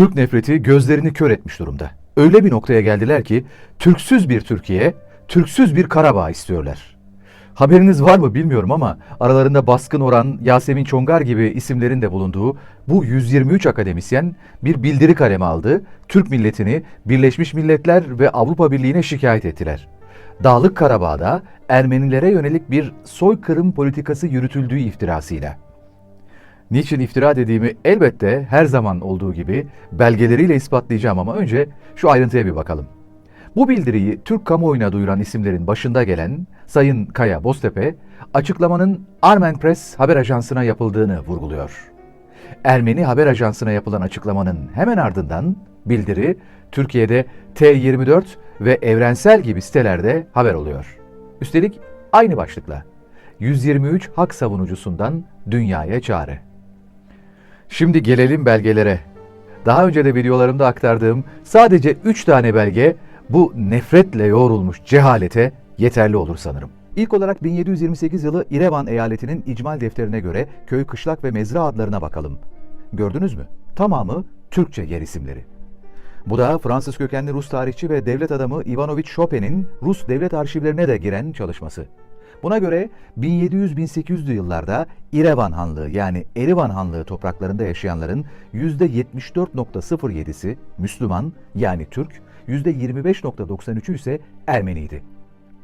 Türk nefreti gözlerini kör etmiş durumda. Öyle bir noktaya geldiler ki Türksüz bir Türkiye, Türksüz bir Karabağ istiyorlar. Haberiniz var mı bilmiyorum ama aralarında Baskın Oran, Yasemin Çongar gibi isimlerin de bulunduğu bu 123 akademisyen bir bildiri kaleme aldı. Türk milletini Birleşmiş Milletler ve Avrupa Birliği'ne şikayet ettiler. Dağlık Karabağ'da Ermenilere yönelik bir soykırım politikası yürütüldüğü iftirasıyla. Niçin iftira dediğimi elbette her zaman olduğu gibi belgeleriyle ispatlayacağım ama önce şu ayrıntıya bir bakalım. Bu bildiriyi Türk kamuoyuna duyuran isimlerin başında gelen Sayın Kaya Boztepe, açıklamanın Armen Press haber ajansına yapıldığını vurguluyor. Ermeni haber ajansına yapılan açıklamanın hemen ardından bildiri Türkiye'de T24 ve Evrensel gibi sitelerde haber oluyor. Üstelik aynı başlıkla 123 hak savunucusundan dünyaya çağrı. Şimdi gelelim belgelere. Daha önce de videolarımda aktardığım sadece 3 tane belge bu nefretle yoğrulmuş cehalete yeterli olur sanırım. İlk olarak 1728 yılı İrevan eyaletinin icmal defterine göre köy, kışlak ve mezra adlarına bakalım. Gördünüz mü? Tamamı Türkçe yer isimleri. Bu da Fransız kökenli Rus tarihçi ve devlet adamı Ivanovich Chopin'in Rus devlet arşivlerine de giren çalışması. Buna göre 1700-1800'lü yıllarda İrevan Hanlığı yani Erivan Hanlığı topraklarında yaşayanların %74.07'si Müslüman yani Türk, %25.93'ü ise Ermeniydi.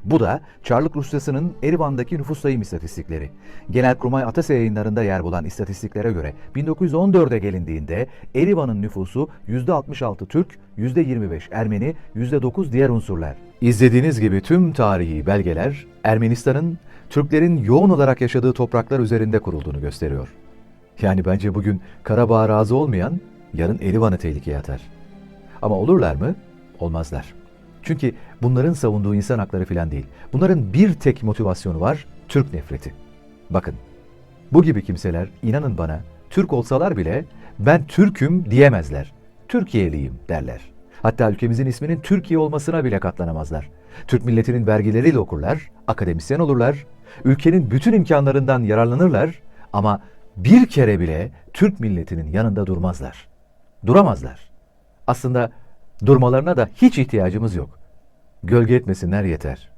Bu da Çarlık Rusyası'nın Erivan'daki nüfus sayım istatistikleri. Genelkurmay Atası yayınlarında yer bulan istatistiklere göre 1914'e gelindiğinde Erivan'ın nüfusu %66 Türk, %25 Ermeni, %9 diğer unsurlar. İzlediğiniz gibi tüm tarihi belgeler Ermenistan'ın Türklerin yoğun olarak yaşadığı topraklar üzerinde kurulduğunu gösteriyor. Yani bence bugün Karabağ'a razı olmayan yarın Erivan'ı tehlikeye atar. Ama olurlar mı? Olmazlar. Çünkü bunların savunduğu insan hakları falan değil. Bunların bir tek motivasyonu var, Türk nefreti. Bakın, bu gibi kimseler inanın bana Türk olsalar bile ben Türk'üm diyemezler. Türkiye'liyim derler. Hatta ülkemizin isminin Türkiye olmasına bile katlanamazlar. Türk milletinin vergileriyle okurlar, akademisyen olurlar, ülkenin bütün imkanlarından yararlanırlar ama bir kere bile Türk milletinin yanında durmazlar. Duramazlar. Aslında durmalarına da hiç ihtiyacımız yok. Gölge etmesinler yeter.